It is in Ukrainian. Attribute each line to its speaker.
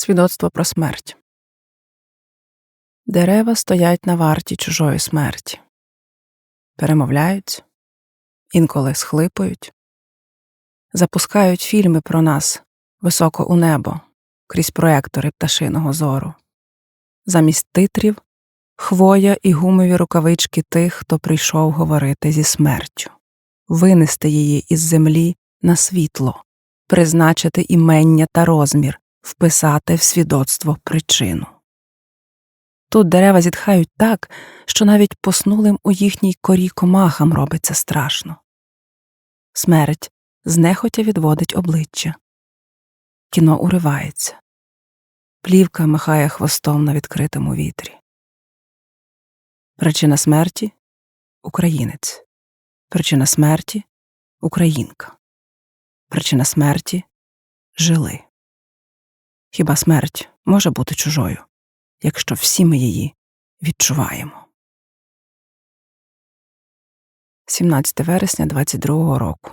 Speaker 1: Свідоцтво про смерть. Дерева стоять на варті чужої смерті, перемовляються, інколи схлипують, запускають фільми про нас високо у небо крізь проектори пташиного зору, замість титрів хвоя і гумові рукавички тих, хто прийшов говорити зі смертю, винести її із землі на світло, призначити імення та розмір, вписати в свідоцтво причину. Тут дерева зітхають так, що навіть поснулим у їхній корі комахам робиться страшно. Смерть знехотя відводить обличчя. Кіно уривається. Плівка махає хвостом на відкритому вітрі. Причина смерті українець. Причина смерті українка. Причина смерті жили. Хіба смерть може бути чужою, якщо всі ми її відчуваємо? 17 вересня 22-го року.